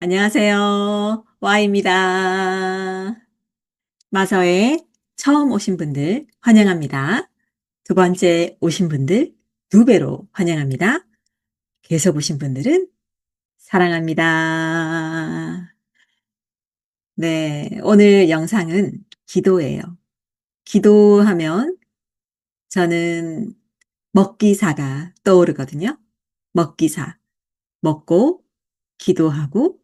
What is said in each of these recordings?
안녕하세요. Y입니다. 마서에 처음 오신 분들 환영합니다. 두 번째 오신 분들 두 배로 환영합니다. 계속 오신 분들은 사랑합니다. 네, 오늘 영상은 기도예요. 기도하면 저는 먹기사가 떠오르거든요. 먹기사. 먹고 기도하고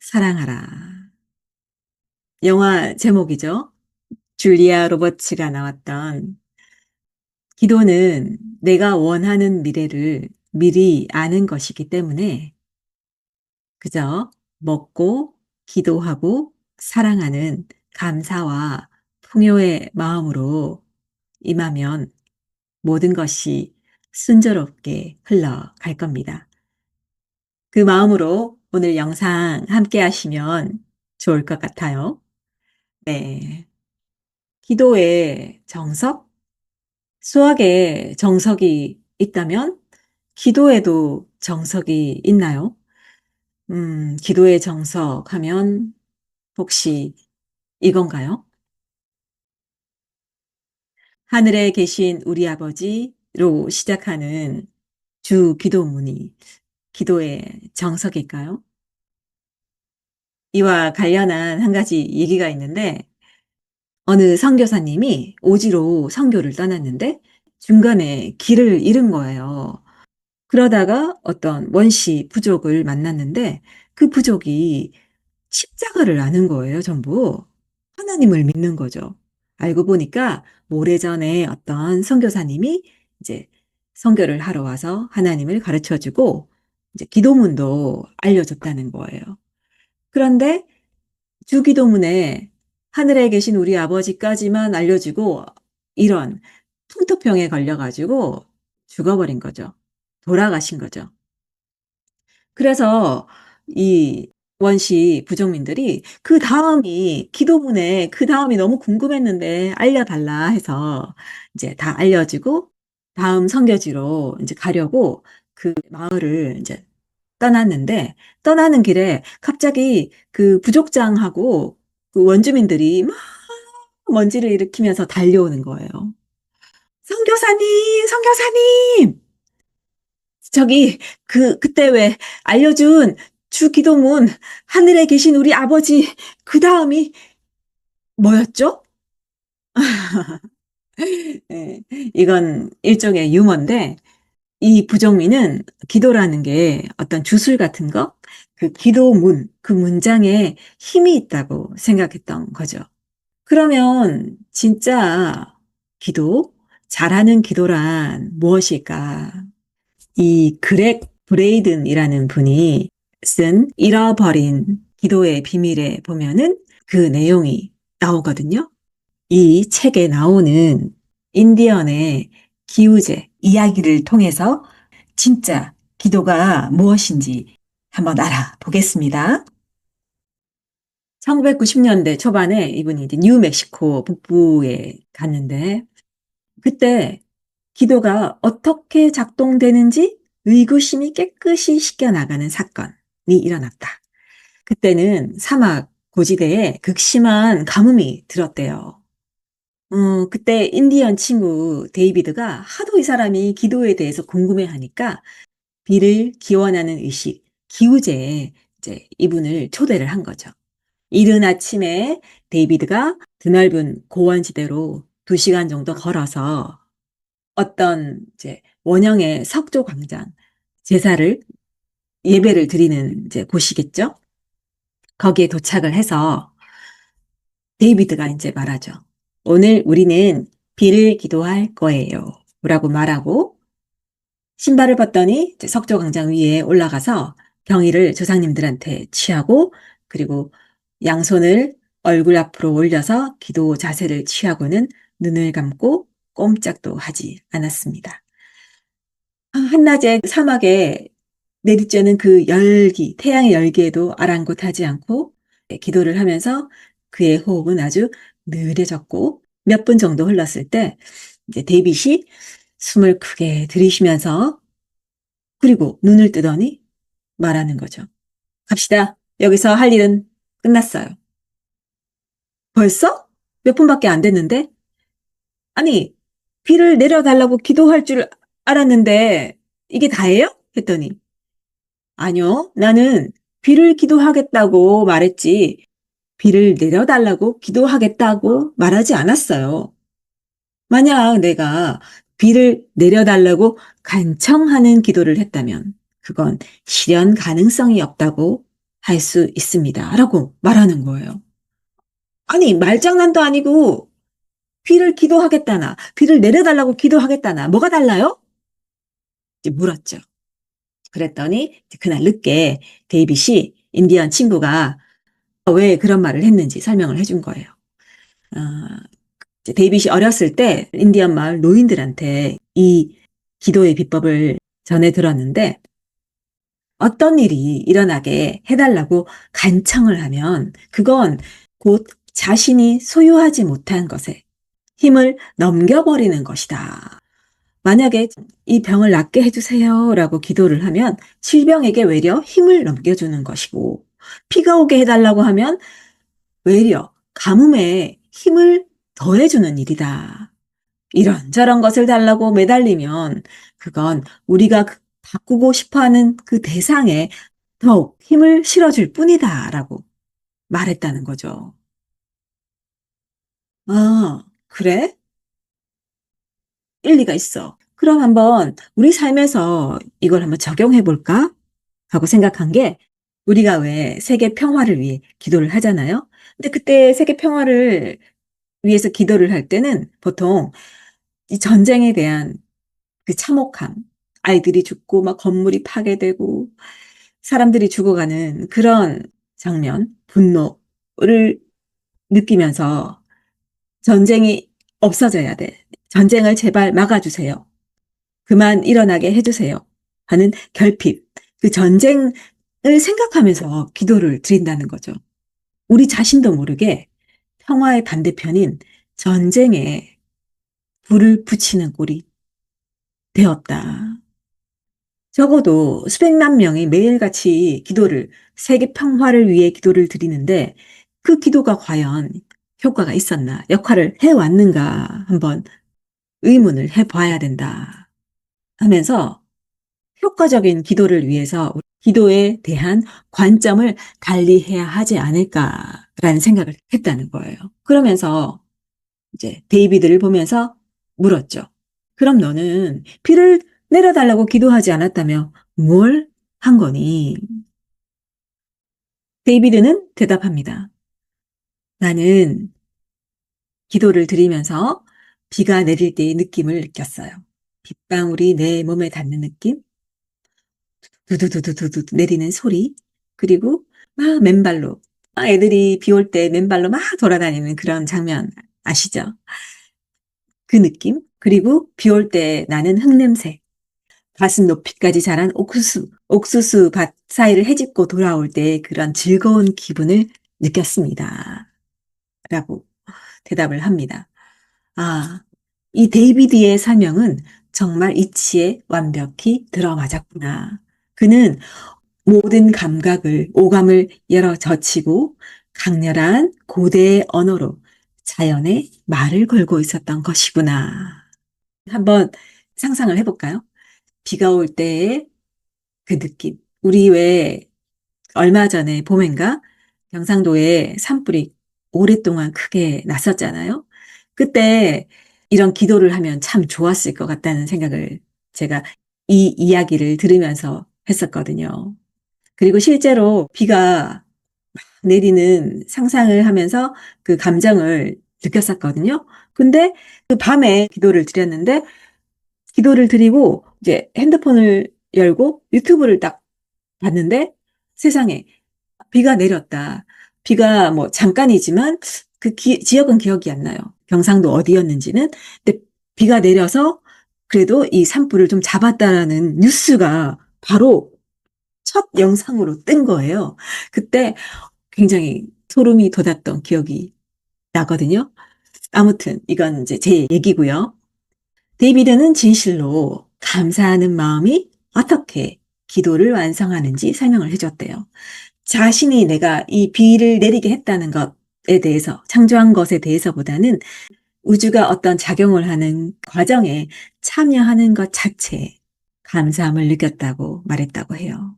사랑하라. 영화 제목이죠. 줄리아 로버츠가 나왔던 기도는 내가 원하는 미래를 미리 아는 것이기 때문에 그저 먹고 기도하고 사랑하는 감사와 풍요의 마음으로 임하면 모든 것이 순조롭게 흘러갈 겁니다. 그 마음으로 오늘 영상 함께 하시면 좋을 것 같아요. 네. 기도에 정석? 수학에 정석이 있다면 기도에도 정석이 있나요? 음, 기도의 정석 하면 혹시 이건가요? 하늘에 계신 우리 아버지로 시작하는 주 기도문이 기도의 정석일까요? 이와 관련한 한 가지 얘기가 있는데 어느 선교사님이 오지로 선교를 떠났는데 중간에 길을 잃은 거예요. 그러다가 어떤 원시 부족을 만났는데 그 부족이 십자가를 아는 거예요, 전부. 하나님을 믿는 거죠. 알고 보니까 오래전에 어떤 선교사님이 이제 선교를 하러 와서 하나님을 가르쳐 주고 이제 기도문도 알려줬다는 거예요. 그런데 주기도문에 하늘에 계신 우리 아버지까지만 알려주고 이런 풍토병에 걸려가지고 죽어버린 거죠. 돌아가신 거죠. 그래서 이 원시 부족민들이 그 다음이 기도문에 그 다음이 너무 궁금했는데 알려달라 해서 이제 다 알려주고 다음 선교지로 이제 가려고 그 마을을 이제 떠났는데 떠나는 길에 갑자기 그 부족장하고 그 원주민들이 막 먼지를 일으키면서 달려오는 거예요. 선교사님, 선교사님! 저기, 그, 그때 왜 알려준 주 기도문, 하늘에 계신 우리 아버지, 그 다음이 뭐였죠? 네, 이건 일종의 유머인데, 이 부정민은 기도라는 게 어떤 주술 같은 거, 그 기도문, 그 문장에 힘이 있다고 생각했던 거죠. 그러면 진짜 기도, 잘하는 기도란 무엇일까? 이 그렉 브레이든이라는 분이 쓴 잃어버린 기도의 비밀에 보면은 그 내용이 나오거든요. 이 책에 나오는 인디언의 기우제 이야기를 통해서 진짜 기도가 무엇인지 한번 알아보겠습니다. 1990년대 초반에 이분이 이제 뉴멕시코 북부에 갔는데 그때 기도가 어떻게 작동되는지 의구심이 깨끗이 씻겨나가는 사건이 일어났다. 그때는 사막 고지대에 극심한 가뭄이 들었대요. 어, 그때 인디언 친구 데이비드가 하도 이 사람이 기도에 대해서 궁금해 하니까 비를 기원하는 의식, 기우제에 이제 이분을 초대를 한 거죠. 이른 아침에 데이비드가 드넓은 고원 지대로 두 시간 정도 걸어서 어떤 이제 원형의 석조 광장 제사를 예배를 드리는 이제 곳이겠죠. 거기에 도착을 해서 데이비드가 이제 말하죠. 오늘 우리는 비를 기도할 거예요. 라고 말하고 신발을 벗더니 석조 광장 위에 올라가서 경의를 조상님들한테 취하고 그리고 양손을 얼굴 앞으로 올려서 기도 자세를 취하고는 눈을 감고 꼼짝도 하지 않았습니다. 아, 한낮에 사막에 내리쬐는 그 열기, 태양의 열기에도 아랑곳하지 않고 기도를 하면서 그의 호흡은 아주 느려졌고 몇 분 정도 흘렀을 때 이제 데이빗이 숨을 크게 들이쉬면서 그리고 눈을 뜨더니 말하는 거죠. 갑시다. 여기서 할 일은 끝났어요. 벌써? 몇 분밖에 안 됐는데? 아니, 비를 내려달라고 기도할 줄 알았는데, 이게 다예요? 했더니, 아니요, 나는 비를 기도하겠다고 말했지, 비를 내려달라고 기도하겠다고 말하지 않았어요. 만약 내가 비를 내려달라고 간청하는 기도를 했다면, 그건 실현 가능성이 없다고 할 수 있습니다. 라고 말하는 거예요. 아니, 말장난도 아니고, 비를 기도하겠다나, 비를 내려달라고 기도하겠다나, 뭐가 달라요? 이제 물었죠. 그랬더니, 그날 늦게 데이빗이 인디언 친구가 왜 그런 말을 했는지 설명을 해준 거예요. 어, 데이빗이 어렸을 때 인디언 마을 노인들한테 이 기도의 비법을 전해 들었는데, 어떤 일이 일어나게 해달라고 간청을 하면 그건 곧 자신이 소유하지 못한 것에 힘을 넘겨버리는 것이다. 만약에 이 병을 낫게 해주세요 라고 기도를 하면 질병에게 외려 힘을 넘겨주는 것이고 피가 오게 해달라고 하면 외려 가뭄에 힘을 더해주는 일이다. 이런저런 것을 달라고 매달리면 그건 우리가 바꾸고 싶어하는 그 대상에 더욱 힘을 실어줄 뿐이다 라고 말했다는 거죠. 아, 그래? 일리가 있어. 그럼 한번 우리 삶에서 이걸 한번 적용해 볼까? 하고 생각한 게 우리가 왜 세계 평화를 위해 기도를 하잖아요. 근데 그때 세계 평화를 위해서 기도를 할 때는 보통 이 전쟁에 대한 그 참혹함, 아이들이 죽고 막 건물이 파괴되고 사람들이 죽어가는 그런 장면, 분노를 느끼면서 전쟁이 없어져야 돼. 전쟁을 제발 막아주세요. 그만 일어나게 해주세요. 하는 결핍, 그 전쟁을 생각하면서 기도를 드린다는 거죠. 우리 자신도 모르게 평화의 반대편인 전쟁에 불을 붙이는 꼴이 되었다. 적어도 수백만 명이 매일같이 기도를, 세계 평화를 위해 기도를 드리는데 그 기도가 과연 효과가 있었나, 역할을 해왔는가 한번 의문을 해봐야 된다 하면서 효과적인 기도를 위해서 기도에 대한 관점을 달리해야 하지 않을까라는 생각을 했다는 거예요. 그러면서 이제 데이비드를 보면서 물었죠. 그럼 너는 비를 내려달라고 기도하지 않았다며 뭘 한 거니? 데이비드는 대답합니다. 나는 기도를 드리면서 비가 내릴 때의 느낌을 느꼈어요. 빗방울이 내 몸에 닿는 느낌? 두두두두두두 내리는 소리? 그리고 막 맨발로, 막 애들이 비 올 때 맨발로 막 돌아다니는 그런 장면 아시죠? 그 느낌? 그리고 비 올 때 나는 흙냄새. 가슴 높이까지 자란 옥수수, 옥수수 밭 사이를 헤집고 돌아올 때 그런 즐거운 기분을 느꼈습니다. 라고 대답을 합니다. 아, 이 데이비드의 설명은 정말 이치에 완벽히 들어맞았구나. 그는 모든 감각을, 오감을 열어 젖히고 강렬한 고대의 언어로 자연의 말을 걸고 있었던 것이구나. 한번 상상을 해볼까요? 비가 올 때의 그 느낌. 우리 왜 얼마 전에 봄엔가 경상도에 산불이 오랫동안 크게 났었잖아요. 그때 이런 기도를 하면 참 좋았을 것 같다는 생각을 제가 이 이야기를 들으면서 했었거든요. 그리고 실제로 비가 내리는 상상을 하면서 그 감정을 느꼈었거든요. 근데 그 밤에 기도를 드렸는데 기도를 드리고 이제 핸드폰을 열고 유튜브를 딱 봤는데 세상에 비가 내렸다. 비가 뭐 잠깐이지만 그 기, 지역은 기억이 안 나요. 경상도 어디였는지는. 근데 비가 내려서 그래도 이 산불을 좀 잡았다라는 뉴스가 바로 첫 영상으로 뜬 거예요. 그때 굉장히 소름이 돋았던 기억이 나거든요. 아무튼 이건 이제 제 얘기고요. 데이비드는 진실로 감사하는 마음이 어떻게 기도를 완성하는지 설명을 해줬대요. 자신이 내가 이 비를 내리게 했다는 것에 대해서, 창조한 것에 대해서보다는 우주가 어떤 작용을 하는 과정에 참여하는 것 자체에 감사함을 느꼈다고 말했다고 해요.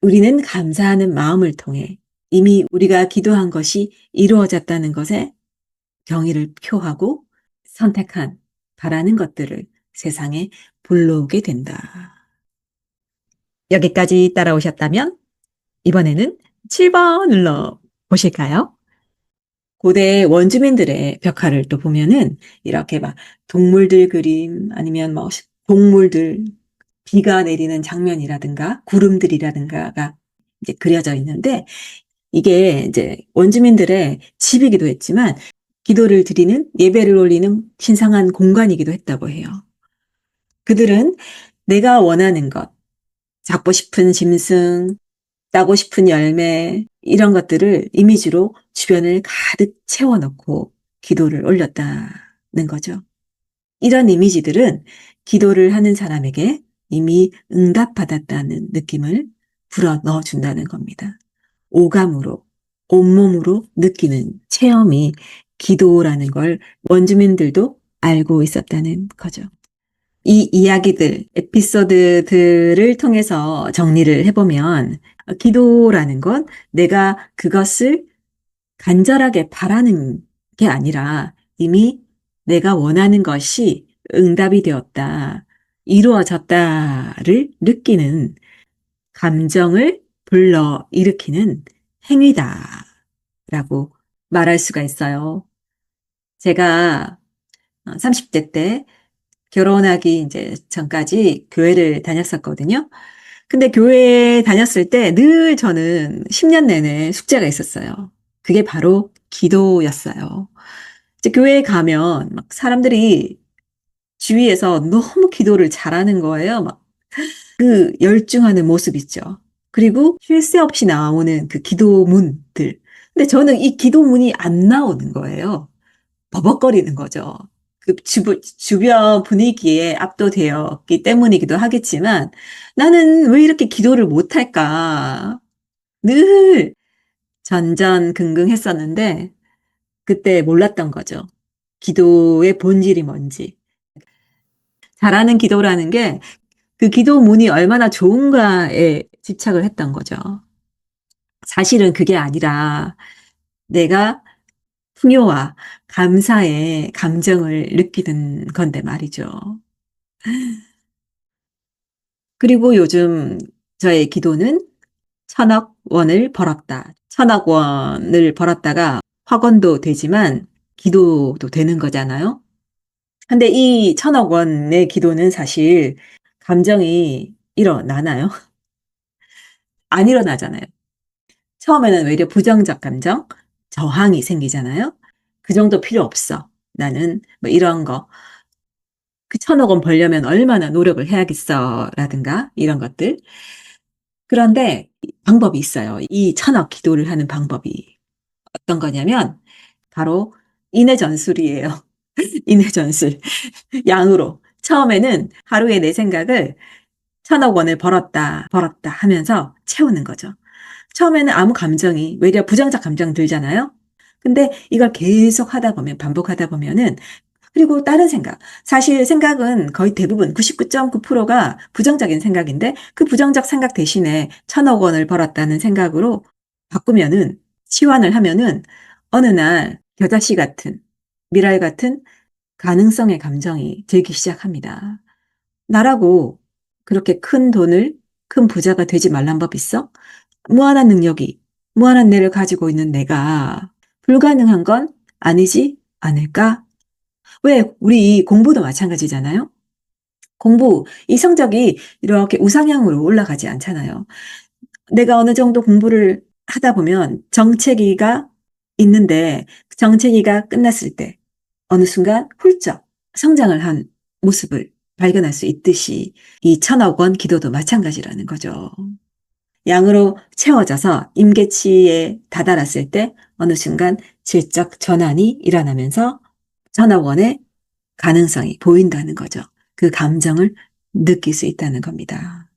우리는 감사하는 마음을 통해 이미 우리가 기도한 것이 이루어졌다는 것에 경의를 표하고 선택한 바라는 것들을 세상에 불러오게 된다. 여기까지 따라오셨다면 이번에는 7번 눌러 보실까요? 고대 원주민들의 벽화를 또 보면은 이렇게 막 동물들 그림 아니면 뭐 동물들 비가 내리는 장면이라든가 구름들이라든가가 이제 그려져 있는데 이게 이제 원주민들의 집이기도 했지만 기도를 드리는 예배를 올리는 신성한 공간이기도 했다고 해요. 그들은 내가 원하는 것, 잡고 싶은 짐승, 따고 싶은 열매, 이런 것들을 이미지로 주변을 가득 채워넣고 기도를 올렸다는 거죠. 이런 이미지들은 기도를 하는 사람에게 이미 응답받았다는 느낌을 불어 넣어준다는 겁니다. 오감으로, 온몸으로 느끼는 체험이 기도라는 걸 원주민들도 알고 있었다는 거죠. 이 이야기들, 에피소드들을 통해서 정리를 해보면 기도라는 건 내가 그것을 간절하게 바라는 게 아니라 이미 내가 원하는 것이 응답이 되었다, 이루어졌다를 느끼는 감정을 불러 일으키는 행위다 라고 말할 수가 있어요. 제가 30대 때 결혼하기 이제 전까지 교회를 다녔었거든요. 근데 교회에 다녔을 때 늘 저는 10년 내내 숙제가 있었어요. 그게 바로 기도였어요. 이제 교회에 가면 막 사람들이 주위에서 너무 기도를 잘하는 거예요. 막 그 열중하는 모습 있죠. 그리고 쉴 새 없이 나오는 그 기도문들. 근데 저는 이 기도문이 안 나오는 거예요. 버벅거리는 거죠. 그 주, 주변 분위기에 압도되었기 때문이기도 하겠지만 나는 왜 이렇게 기도를 못할까? 늘 전전긍긍했었는데 그때 몰랐던 거죠. 기도의 본질이 뭔지. 잘하는 기도라는 게 그 기도문이 얼마나 좋은가에 집착을 했던 거죠. 사실은 그게 아니라 내가 풍요와 감사의 감정을 느끼는 건데 말이죠. 그리고 요즘 저의 기도는 천억 원을 벌었다. 천억 원을 벌었다가 확언도 되지만 기도도 되는 거잖아요. 근데 이 천억 원의 기도는 사실 감정이 일어나나요? 안 일어나잖아요. 처음에는 외려 부정적 감정, 저항이 생기잖아요. 그 정도 필요 없어. 나는 뭐 이런 거. 그 천억 원 벌려면 얼마나 노력을 해야겠어. 라든가 이런 것들. 그런데 방법이 있어요. 이 천억 기도를 하는 방법이 어떤 거냐면 바로 인해 전술이에요. 인해 전술. 양으로. 처음에는 하루에 내 생각을 천억 원을 벌었다, 벌었다 하면서 채우는 거죠. 처음에는 아무 감정이, 외려 부정적 감정 들잖아요? 근데 이걸 계속 하다 보면, 반복하다 보면은, 그리고 다른 생각. 사실 생각은 거의 대부분 99.9%가 부정적인 생각인데, 그 부정적 생각 대신에 천억 원을 벌었다는 생각으로 바꾸면은, 치환을 하면은, 어느 날, 겨자씨 같은, 미랄 같은 가능성의 감정이 들기 시작합니다. 나라고 그렇게 큰 돈을 큰 부자가 되지 말란 법 있어? 무한한 능력이, 무한한 뇌를 가지고 있는 내가 불가능한 건 아니지 않을까? 왜 우리 공부도 마찬가지잖아요? 공부, 이 성적이 이렇게 우상향으로 올라가지 않잖아요. 내가 어느 정도 공부를 하다 보면 정체기가 있는데 정체기가 끝났을 때 어느 순간 훌쩍 성장을 한 모습을 발견할 수 있듯이 이 천억 원 기도도 마찬가지라는 거죠. 양으로 채워져서 임계치에 다다랐을 때 어느 순간 질적 전환이 일어나면서 천억 원의 가능성이 보인다는 거죠. 그 감정을 느낄 수 있다는 겁니다.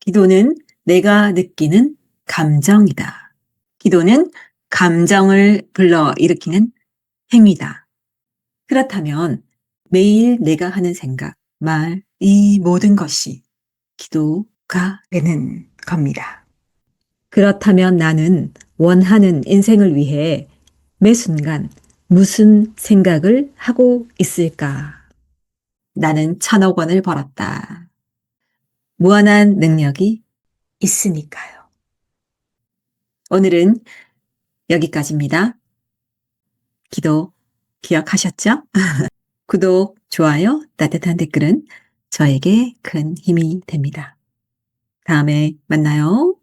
기도는 내가 느끼는 감정이다. 기도는 감정을 불러 일으키는 행위다. 그렇다면 매일 내가 하는 생각, 말, 이 모든 것이 기도가 되는 겁니다. 그렇다면 나는 원하는 인생을 위해 매 순간 무슨 생각을 하고 있을까? 나는 천억 원을 벌었다. 무한한 능력이 있으니까요. 오늘은 여기까지입니다. 기도 기억하셨죠? 구독, 좋아요, 따뜻한 댓글은 저에게 큰 힘이 됩니다. 다음에 만나요.